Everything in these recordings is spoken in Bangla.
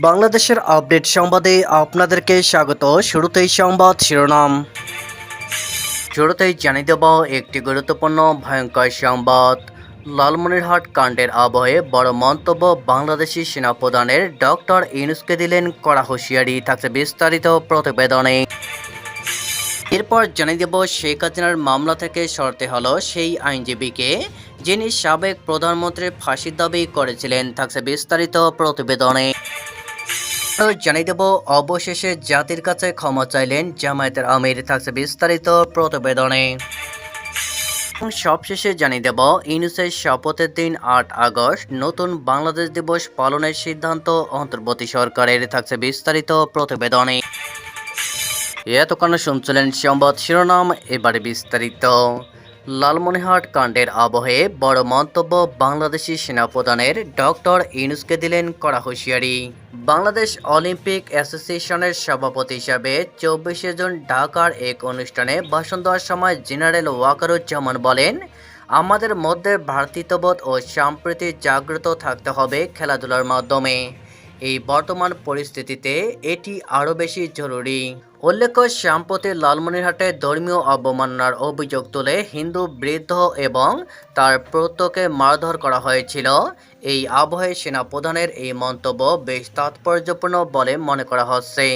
বাংলাদেশের আপডেট সংবাদে আপনাদেরকে স্বাগত। শুরুতেই সংবাদ শিরোনাম। শুরুতেই জানিয়ে দেব একটি গুরুত্বপূর্ণ, ভয়ঙ্কর সংবাদ। লালমনিরহাট কাণ্ডের আবহে বড় মন্তব্য বাংলাদেশি সেনাপ্রধানের। ডক্টর ইউনুসকে দিলেন কড়া হুঁশিয়ারি, থাকছে বিস্তারিত প্রতিবেদনে। এরপর জানিয়ে দেব শেখ হাসিনার মামলা থেকে সরতে হলো সেই আইনজীবীকে, যিনি সাবেক প্রধানমন্ত্রীর ফাঁসির দাবি করেছিলেন, থাকছে বিস্তারিত প্রতিবেদনে। জানিয়ে দেব, অবশেষে জাতির কাছে ক্ষমা চাইলেন জামায়াতের আমির, থাকছে বিস্তারিত প্রতিবেদনে। সবশেষে জানিয়ে দেব, ইউনুসের শপথের দিন আট আগস্ট, নতুন বাংলাদেশ দিবস পালনের সিদ্ধান্ত অন্তর্বর্তী সরকারের, থাকছে বিস্তারিত প্রতিবেদনে। এতক্ষণ শুনছিলেন সংবাদ শিরোনাম, এবারে বিস্তারিত। লালমনিহাট কাণ্ডের আবহে বড় মন্তব্য বাংলাদেশি সেনাপ্রধানের ডক্টর ইনুসকে দিলেন কড়া হুঁশিয়ারি। বাংলাদেশ অলিম্পিক অ্যাসোসিয়েশনের সভাপতি হিসাবে চব্বিশে জুন ঢাকার এক অনুষ্ঠানে ভাষণ দেওয়ার সময় জেনারেল ওয়াকারুজ্জামান বলেন, আমাদের মধ্যে ভ্রাতৃত্ববোধ ও সম্প্রীতি জাগ্রত থাকতে হবে খেলাধুলার মাধ্যমে। এই বর্তমান পরিস্থিতিতে এটি আরও বেশি জরুরি। উল্লেখ্য সম্প্রতি লালমনিরহাটে ধর্মীয় অবমাননার অভিযোগ তুলে হিন্দু বৃদ্ধ এবং তার প্রত্যকে মারধর করা হয়েছিল। এই আবহে সেনাপ্রধানের এই মন্তব্য বেশ তাৎপর্যপূর্ণ বলে মনে করা হচ্ছে।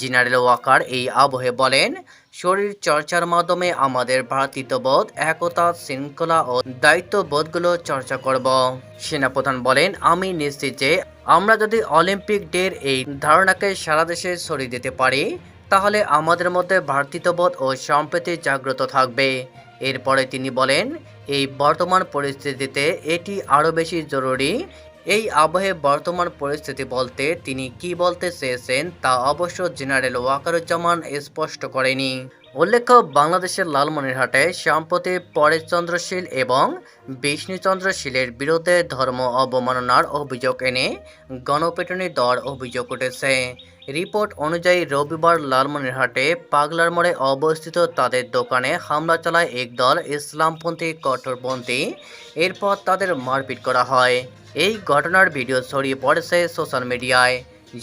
জেনারেল ওয়াকার এই আবহে বলেন, শরীর চর্চার মাধ্যমে আমাদের ভ্রাতৃত্ববোধ, একতা, শৃঙ্খলা ও দায়িত্ববোধগুলো চর্চা করব। সেনাপ্রধান বলেন, আমি নিশ্চিত যে আমরা যদি অলিম্পিক ডের এই ধারণাকে সারা দেশে ছড়িয়ে দিতে পারি তাহলে আমাদের মধ্যে ভ্রাতৃত্ববোধ ও সম্প্রীতি জাগ্রত থাকবে। এরপরে তিনি বলেন, এই বর্তমান পরিস্থিতিতে এটি আরও বেশি জরুরি। এই আবহে বর্তমান পরিস্থিতি বলতে তিনি কি বলতে চেয়েছেন তা অবশ্য জেনারেল ওয়াকারুজ্জামান স্পষ্ট করেনি। উল্লেখ্য, বাংলাদেশের লালমনিরহাটে সম্প্রতি পরেশচন্দ্রশীল এবং বিষ্ণুচন্দ্রশীলের বিরুদ্ধে ধর্ম অবমাননার অভিযোগ এনে গণপিটুনি দেওয়ার অভিযোগ উঠেছে। রিপোর্ট অনুযায়ী রবিবার লালমনিরহাটে পাগলার মোড়ে অবস্থিত তাদের দোকানে হামলা চালায় একদল ইসলামপন্থী কঠোরপন্থী এরপর তাদের মারপিট করা হয়। এই ঘটনার ভিডিও ছড়িয়ে পড়েছে সোশ্যাল মিডিয়ায়।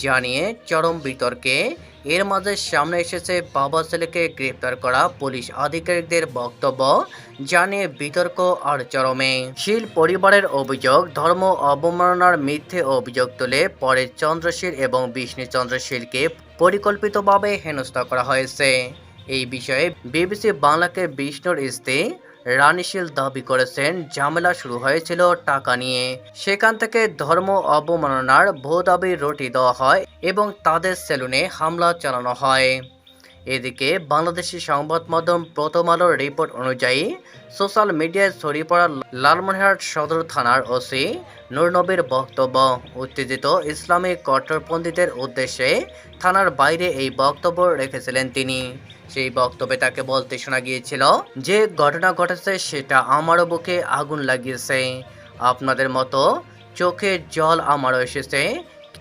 জানিয়ে চরম বিতর্কে এর মাঝে সামনে এসেছে বাবা ছেলেকে গ্রেপ্তার করা পুলিশ আধিকারিকদের বক্তব্য, জানিয়ে বিতর্ক আর চরমে। শীল পরিবারের অভিযোগ, ধর্ম অবমাননার মিথ্যে অভিযোগ তুলে পরে চন্দ্রশীল এবং বিষ্ণু চন্দ্রশীলকে পরিকল্পিতভাবে হেনস্থা করা হয়েছে। এই বিষয়ে বিবিসি বাংলাকে বিষ্ণুর স্ত্রী রানীশীল দাবি করেছেন, ঝামেলা শুরু হয়েছিল টাকা নিয়ে। সেখান থেকে ধর্ম অবমাননার ভোদাবি রটি রুটি দেওয়া হয় এবং তাদের সেলুনে হামলা চালানো হয়। এদিকে বাংলাদেশি সংবাদ মাধ্যম প্রথম আলোর রিপোর্ট অনুযায়ী সোশ্যাল মিডিয়ায় ছড়িয়ে পড়া লালমনিরহাট সদর থানার ওসি নূরনবীর বক্তব্য, উত্তেজিত ইসলামী কট্টরপন্থীদের উদ্দেশ্যে থানার বাইরে এই বক্তব্য রেখেছিলেন তিনি। সেই বক্তব্যে তাকে বলতে শোনা গিয়েছিল যে ঘটনা ঘটেছে সেটা আমারও বুকে আগুন লাগিয়েছে। আপনাদের মতো চোখে জল আমারও এসেছে।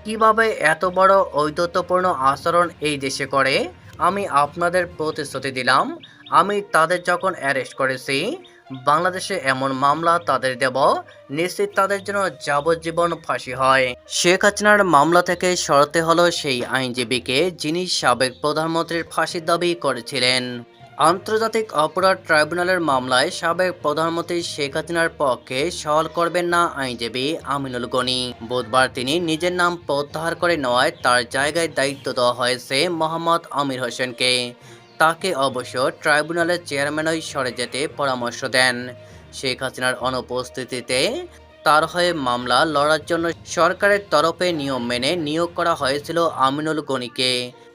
কীভাবে এত বড় ঔদ্ধত্যপূর্ণ আচরণ এই দেশে করে? আমি আপনাদের প্রতিশ্রুতি দিলাম। আমি তাদের যখন অ্যারেস্ট করেছি, বাংলাদেশে এমন মামলা তাদের দেব, নিশ্চিত তাদের জন্য যাবজ্জীবন ফাঁসি হয়। শেখ হাসিনার মামলা থেকে সরতে হলো সেই আইনজীবীকে, যিনি সাবেক প্রধানমন্ত্রীর ফাঁসির দাবি করেছিলেন। আন্তর্জাতিক অপরাধ ট্রাইব্যুনালের মামলায় সাবেক প্রধানমন্ত্রী শেখ হাসিনার পক্ষে সওয়াল করবেন না আইনজীবী আমিনুল গনি। বুধবার তিনি নিজের নাম প্রত্যাহার করে নেওয়ায় তার জায়গায় দায়িত্ব দেওয়া হয়েছে মোহাম্মদ আমির হোসেনকে। তাকে অবশ্য ট্রাইব্যুনালের চেয়ারম্যানই সরে যেতে পরামর্শ দেন। শেখ হাসিনার অনুপস্থিতিতে তার হয়ে মামলা লড়ার জন্য সরকারের তরফে নিয়ম মেনে নিয়োগ করা হয়েছিল আমিনুল গনিকে।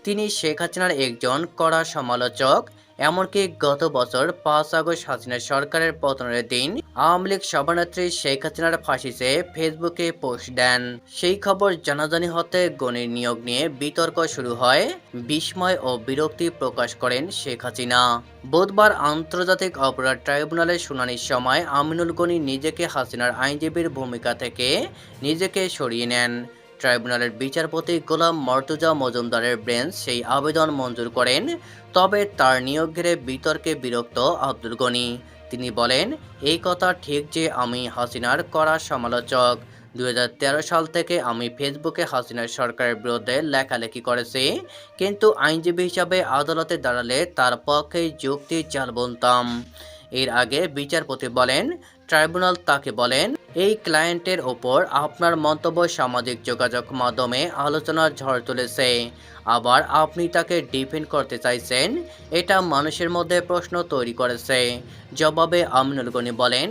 তিনি শেখ হাসিনার একজন কড়া সমালোচক এমনকি গত বছর পাঁচ আগস্ট হাসিনা সরকারের পতনের দিন আওয়ামী লীগ সভানেত্রী শেখ হাসিনার ফাঁসিতে ফেসবুকে পোস্ট দেন। সেই খবর জানাজানি হতে গণির নিয়োগ নিয়ে বিতর্ক শুরু হয়। বিস্ময় ও বিরক্তি প্রকাশ করেন শেখ হাসিনা। বুধবার আন্তর্জাতিক অপরাধ ট্রাইব্যুনালের শুনানির সময় আমিনুল গনি নিজেকে হাসিনার আইনজীবীর ভূমিকা থেকে নিজেকে সরিয়ে নেন। ট্রাইব্যুনালের বিচারপতি গোলাম মর্তুজা মজুমদারের বেঞ্চ সেই আবেদন মঞ্জুর করেন, তবে তার নিয়োগ ঘিরে বিতর্কে বিরক্ত আব্দুল গনি। তিনি বলেন, এই কথা ঠিক যে আমি হাসিনার কড়া সমালোচক। দু হাজার তেরো সাল থেকে আমি ফেসবুকে হাসিনার সরকারের বিরুদ্ধে লেখালেখি করেছি, কিন্তু আইনজীবী হিসাবে আদালতে দাঁড়ালে তার পক্ষে যুক্তি চাল বলতাম এর আগে বিচারপতি বলেন ট্রাইব্যুনাল তাকে বলেন, এই ক্লায়েন্টের ওপর আপনার মন্তব্য সামাজিক যোগাযোগ মাধ্যমে আলোচনার ঝড় তুলেছে। আবার আপনি তাকে ডিফেন্ড করতে চাইছেন, এটা মানুষের মধ্যে প্রশ্ন তৈরি করেছে। জবাবে আমিনুল গনি বলেন,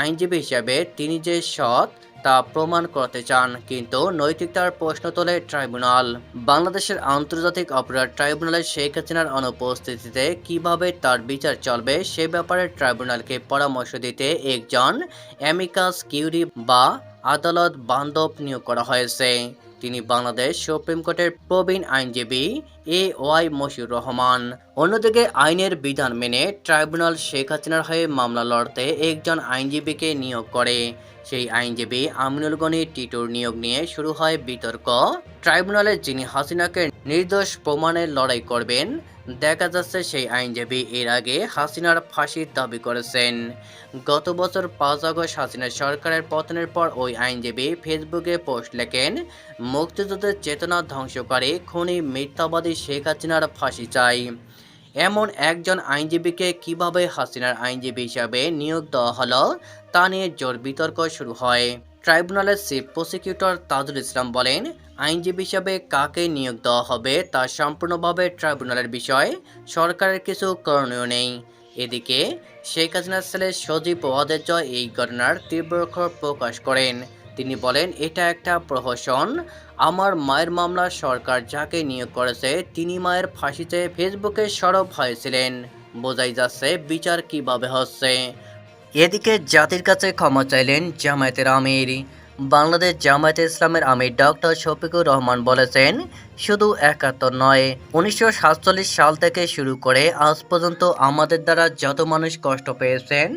আইনজীবী হিসাবে তিনি যে সৎ তা প্রমাণ করতে চান, কিন্তু নৈতিকতার প্রশ্ন তোলে ট্রাইব্যুনাল। বাংলাদেশের আন্তর্জাতিক অপরাধ ট্রাইব্যুনালে শেখ হাসিনার অনুপস্থিতিতে কীভাবে তার বিচার চলবে সে ব্যাপারে ট্রাইব্যুনালকে পরামর্শ দিতে একজন অ্যামিকাস কিউরি বা আদালত বান্ধব নিয়োগ করা হয়েছে। তিনি বাংলাদেশ সুপ্রিম কোর্টের প্রবীণ আইনজীবী এ ওয়াই মশিউর রহমান। অন্যদিকে আইনের বিধান মেনে ট্রাইব্যুনাল শেখ হাসিনার হয়ে মামলা লড়তে একজন আইনজীবীকে নিয়োগ করে। সেই আইনজীবী আমিনুল গনি টিটুর নিয়োগ নিয়ে শুরু হয় বিতর্ক। ট্রাইব্যুনালে যিনি হাসিনাকে নির্দোষ প্রমাণের লড়াই করবেন, দেখা যাচ্ছে সেই আইনজীবী এর আগে হাসিনার ফাঁসির দাবি করেছেন। গত বছর পাঁচ আগস্ট হাসিনা সরকারের পতনের পর ওই আইনজীবী ফেসবুকে পোস্ট লেখেন, মুক্তিযুদ্ধের চেতনা ধ্বংসকারী খুনি মিথ্যাবাদী শেখ হাসিনার ফাঁসি চাই। এমন একজন আইনজীবীকে কীভাবে হাসিনার আইনজীবী হিসাবে নিয়োগ দেওয়া হলো, তা নিয়ে জোর বিতর্ক শুরু হয়। ট্রাইব্যুনালের চিফ প্রসিকিউটর তাজুল ইসলাম বলেন, আইনজীবী হিসাবে কাকে নিয়োগ দেওয়া হবে তা সম্পূর্ণভাবে ট্রাইব্যুনালের বিষয়, সরকারের কিছু করণীয় নেই। এদিকে, শেখ হাসিনার ছেলে সজীব ওয়াদের জয় এই ঘটনার তীব্র প্রকাশ করেন। তিনি বলেন, এটা একটা প্রহসন আমার মায়ের মামলা সরকার যাকে নিয়োগ করেছে, তিনি মায়ের ফাঁসিতে ফেসবুকে সরব হয়েছিলেন। বোঝাই যাচ্ছে বিচার কীভাবে হচ্ছে। এদিকে জাতির কাছে ক্ষমা চাইলেন জামায়াতের আমির। বাংলাদেশ জামায়াতে ইসলামের আমির ডক্টর শফিকুর রহমান বলেছেন, শুধু একাত্তর নয়, উনিশশো সাল থেকে শুরু করে আজ পর্যন্ত আমাদের দ্বারা যত মানুষ কষ্ট পেয়েছেন,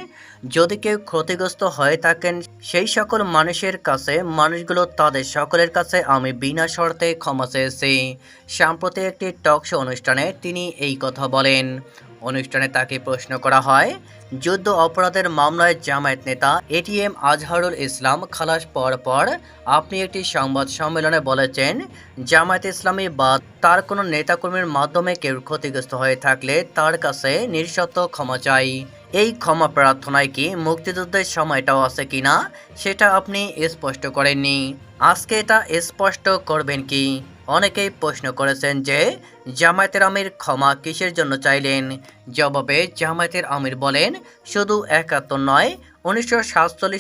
যদি কেউ ক্ষতিগ্রস্ত হয়ে থাকেন, সেই সকল মানুষের কাছে, মানুষগুলো তাদের সকলের কাছে আমি বিনা শর্তে ক্ষমা চেয়েছি। সাম্প্রতিক একটি টক শো অনুষ্ঠানে তিনি এই কথা বলেন। অনুষ্ঠানে তাকে প্রশ্ন করা হয়, যুদ্ধ অপরাধের মামলায় জামায়াত নেতা এটিএম আজহারুল ইসলাম খালাস পর পর আপনি একটি সংবাদ সম্মেলনে বলেছেন, জামায়াত ইসলামী বা তার কোনো নেতাকর্মীর মাধ্যমে কেউ ক্ষতিগ্রস্ত হয়ে থাকলে তার কাছে নিঃশর্ত ক্ষমা চাই। এই ক্ষমা প্রার্থনায় কি মুক্তিযুদ্ধের সময়টাও আছে কিনা সেটা আপনি স্পষ্ট করেননি। আজকে এটা স্পষ্ট করবেন কি? অনেকেই প্রশ্ন করেছেন যে, জামায়াতের আমির ক্ষমা কিসের জন্য চাইলেন? জবাবে জামায়াতের আমির বলেন, শুধু একাত্তর নয়, উনিশশো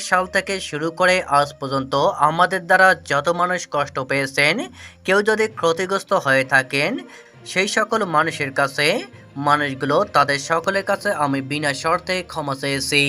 সাল থেকে শুরু করে আজ পর্যন্ত আমাদের দ্বারা যত মানুষ কষ্ট পেয়েছেন, কেউ যদি ক্ষতিগ্রস্ত হয়ে থাকেন, সেই সকল মানুষের কাছে, মানুষগুলো তাদের সকলের কাছে আমি বিনা শর্তে ক্ষমা চেয়েছি।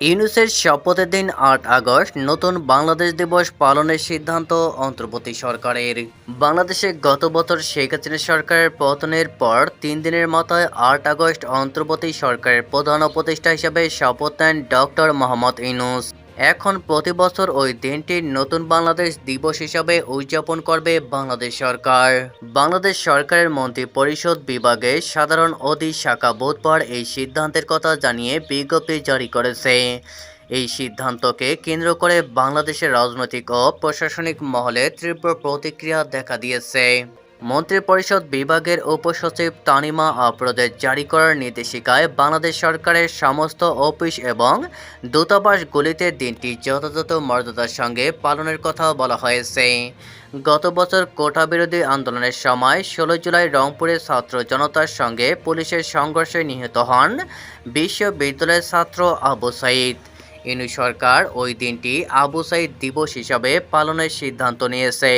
ইউনুসের শপথের দিন আট আগস্ট, নতুন বাংলাদেশ দিবস পালনের সিদ্ধান্ত অন্তর্বর্তী সরকারের। বাংলাদেশে গত বছর শেখ হাসিনা সরকারের পতনের পর তিন দিনের মাথায় আট আগস্ট অন্তর্বর্তী সরকারের প্রধান উপদেষ্টা হিসেবে শপথ নেন ডক্টর মোহাম্মদ ইউনুস। এখন প্রতি বছর ওই দিনটি নতুন বাংলাদেশ দিবস হিসাবে উদযাপন করবে বাংলাদেশ সরকার। বাংলাদেশ সরকারের মন্ত্রী পরিষদ বিভাগে সাধারণ অধি শাখা বুধবার এই সিদ্ধান্তের কথা জানিয়ে বিজ্ঞপ্তি জারি করেছে। এই সিদ্ধান্তকে কেন্দ্র করে বাংলাদেশের রাজনৈতিক ও প্রশাসনিক মহলে তীব্র প্রতিক্রিয়া দেখা দিয়েছে। মন্ত্রিপরিষদ বিভাগের উপসচিব তানিমা আফরোজের জারি করার নির্দেশিকায় বাংলাদেশ সরকারের সমস্ত অফিস এবং দূতাবাসগুলিতে দিনটি যথাযথ মর্যাদার সঙ্গে পালনের কথা বলা হয়েছে। গত বছর কোটা বিরোধী আন্দোলনের সময় ষোলো জুলাই রংপুরের ছাত্র জনতার সঙ্গে পুলিশের সংঘর্ষে নিহত হন বিশ্ববিদ্যালয়ের ছাত্র আবু সাইদ। ইনু সরকার ওই দিনটি আবু সাইদ দিবস হিসাবে পালনের সিদ্ধান্ত নিয়েছে।